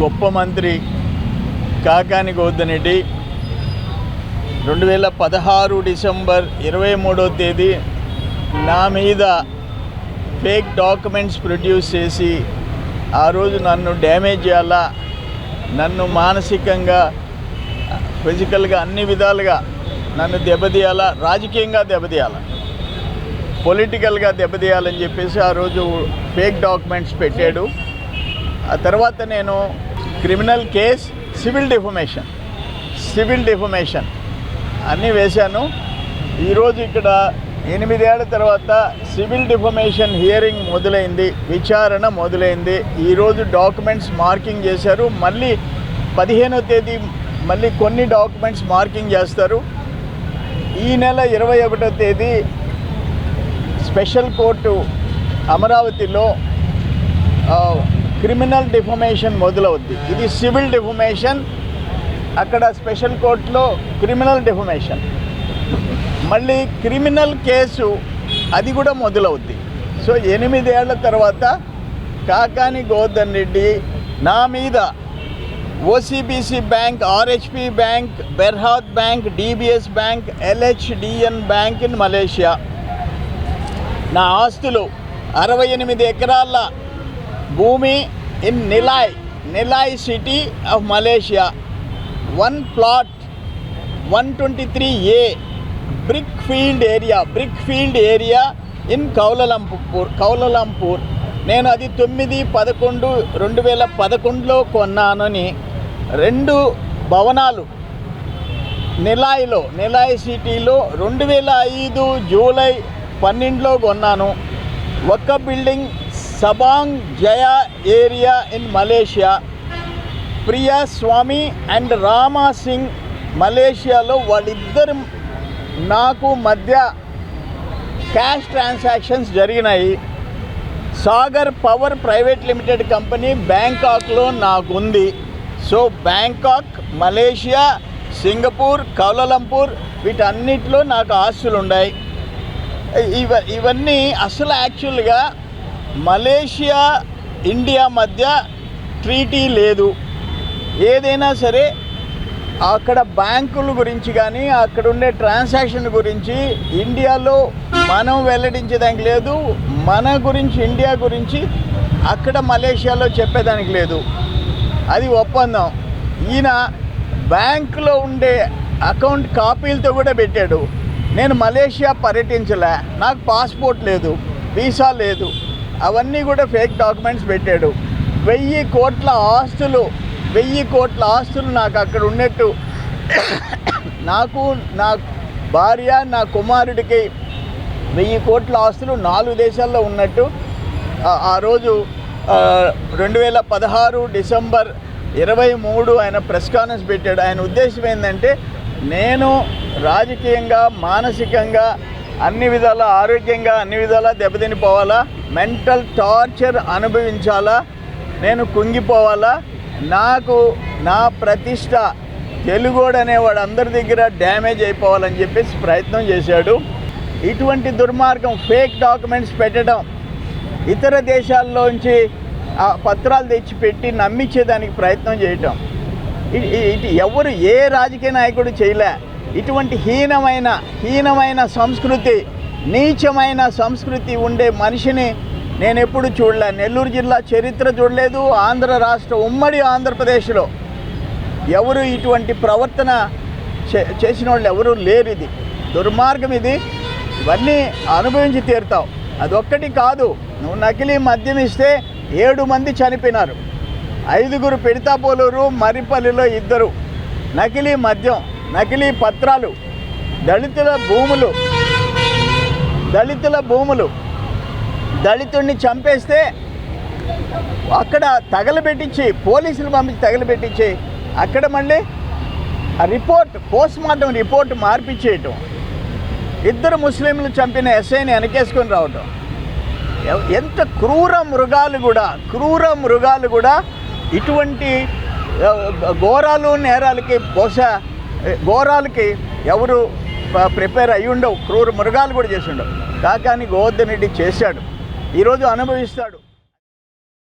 గొప్ప మంత్రి కాకాని గౌతమ్ రెడ్డి రెండు వేల పదహారు డిసెంబర్ ఇరవై మూడో తేదీ నా మీద ఫేక్ డాక్యుమెంట్స్ ప్రొడ్యూస్ చేసి ఆ రోజు నన్ను డ్యామేజ్ చేయాలా నన్ను మానసికంగా ఫిజికల్గా అన్ని విధాలుగా నన్ను దెబ్బతీయాలా రాజకీయంగా దెబ్బతీయాలా? పొలిటికల్గా దెబ్బతీయాలని చెప్పేసి ఆ రోజు ఫేక్ డాక్యుమెంట్స్ పెట్టాడు. ఆ తర్వాత నేను criminal case civil defamation civil defamation అన్నీ వేశాను. ఈరోజు ఇక్కడ ఎనిమిదేళ్ళ తర్వాత సివిల్ డిఫమేషన్ హియరింగ్ మొదలైంది విచారణ మొదలైంది. ఈరోజు డాక్యుమెంట్స్ మార్కింగ్ చేశారు. మళ్ళీ పదిహేనో తేదీ మళ్ళీ కొన్ని డాక్యుమెంట్స్ మార్కింగ్ చేస్తారు. ఈ నెల ఇరవై ఒకటో తేదీ స్పెషల్ కోర్టు అమరావతిలో క్రిమినల్ డిఫమేషన్ మొదలవుద్ది. ఇది సివిల్ డిఫమేషన్ అక్కడ స్పెషల్ కోర్టులో క్రిమినల్ డిఫమేషన్. మళ్ళీ క్రిమినల్ కేసు అది కూడా మొదలవుద్ది. సో ఎనిమిదేళ్ళ తర్వాత కాకాని గోవర్ధన్ రెడ్డి నా మీద OCBC bank RHP bank Berhad bank DBS bank LHDN bank in Malaysia నా ఆస్తులు అరవై ఎనిమిది ఎకరాల భూమి in Nilai Nilai city of Malaysia one plot one twenty three A brick field area brick field area in Kuala Lumpur Kuala Lumpur నేను అది తొమ్మిది పదకొండు రెండు వేల పదకొండులో కొన్నానని రెండు భవనాలు నిలాయిలో నిలాయ్ సిటీలో రెండు వేల ఐదు జూలై పన్నెండులో కొన్నాను. ఒక్క building Subang Jaya area in Malaysia. Priya Swamy and Rama Singh మలేషియాలో వాళ్ళిద్దరు నాకు మధ్య క్యాష్ ట్రాన్సాక్షన్స్ జరిగినాయి. Sagar power private limited company బ్యాంకాక్లో నాకుంది. So Bangkok Malaysia Singapore Kuala Lumpur వీటన్నిటిలో నాకు ఆస్తులు ఉన్నాయి ఇవ ఇవన్నీ అసలు యాక్చువల్గా మలేషియా ఇండియా మధ్య ట్రీటీ లేదు. ఏదైనా సరే అక్కడ బ్యాంకుల గురించి కానీ అక్కడ ఉండే ట్రాన్సాక్షన్ గురించి ఇండియాలో మనం వెల్లడించేదానికి లేదు. మన గురించి ఇండియా గురించి అక్కడ మలేషియాలో చెప్పేదానికి లేదు. అది ఒప్పందం. ఈయన బ్యాంకులో ఉండే అకౌంట్ కాపీలతో కూడా పెట్టాడు. నేను మలేషియా పర్యటించలే. నాకు పాస్పోర్ట్ లేదు వీసా లేదు. అవన్నీ కూడా ఫేక్ డాక్యుమెంట్స్ పెట్టాడు. వెయ్యి కోట్ల ఆస్తులు వెయ్యి కోట్ల ఆస్తులు నాకు అక్కడ ఉన్నట్టు. నాకు నా భార్య నా కుమారుడికి వెయ్యి కోట్ల ఆస్తులు నాలుగు దేశాల్లో ఉన్నట్టు. ఆ- రోజు రెండు వేల పదహారు డిసెంబర్ ఇరవై మూడు ఆయన ప్రెస్ కాన్ఫరెన్స్ పెట్టాడు. ఆయన ఉద్దేశం ఏంటంటే నేను రాజకీయంగా మానసికంగా అన్ని విధాల ఆరోగ్యంగా అన్ని విధాలా దెబ్బతినిపోవాలా? Mental torture అనుభవించాలా? నేను కుంగిపోవాలా? నాకు నా ప్రతిష్ట తెలుగోడు అనేవాడు అందరి దగ్గర డ్యామేజ్ అయిపోవాలని చెప్పేసి ప్రయత్నం చేశాడు. ఇటువంటి దుర్మార్గం ఫేక్ డాక్యుమెంట్స్ పెట్టడం ఇతర దేశాల్లోంచి ఆ పత్రాలు తెచ్చిపెట్టి నమ్మించేదానికి ప్రయత్నం చేయటం. ఇటు ఎవరు ఏ రాజకీయ నాయకుడు చేయలే. ఇటువంటి హీనమైన హీనమైన సంస్కృతి నీచమైన సంస్కృతి ఉండే మనిషిని నేను ఎప్పుడు చూడలే. నెల్లూరు జిల్లా చరిత్ర చూడలేదు ఆంధ్ర రాష్ట్ర ఉమ్మడి ఆంధ్రప్రదేశ్లో. ఎవరు ఇటువంటి ప్రవర్తన చే- చేసిన వాళ్ళు ఎవరు లేరు ఇది. దుర్మార్గం ఇది. ఇవన్నీ అనుభవించి తీరుతావు. అదొక్కటి కాదు. నువ్వు నకిలీ మద్యం ఇస్తే ఏడు మంది చనిపోయినారు. ఐదుగురు పెడితాపోలూరు మరిపల్లిలో ఇద్దరు. నకిలీ మద్యం నకిలీ పత్రాలు దళితుల భూములు. దళితుల భూములు. దళితుడిని చంపేస్తే అక్కడ తగలబెట్టించి పోలీసులు పంపించి తగలబెట్టించి అక్కడ మళ్ళీ ఆ రిపోర్ట్ పోస్ట్ మార్టం రిపోర్ట్ మార్పిచ్చేయటం. ఇద్దరు ముస్లింలు చంపిన ఎస్ఐని వెనకేసుకొని రావటం. ఎంత క్రూర మృగాలు కూడా క్రూర మృగాలు కూడా ఇటువంటి ఘోరాలు నేరాలకి బహుశా ఘోరాలకి ఎవరు ప్రిపేర్ అయి ఉండవు క్రూర మృగాలు కూడా చేసి ఉండవు. కాకాని గోవర్ధన్ రెడ్డి చేశాడు. ఈరోజు అనుభవిస్తాడు.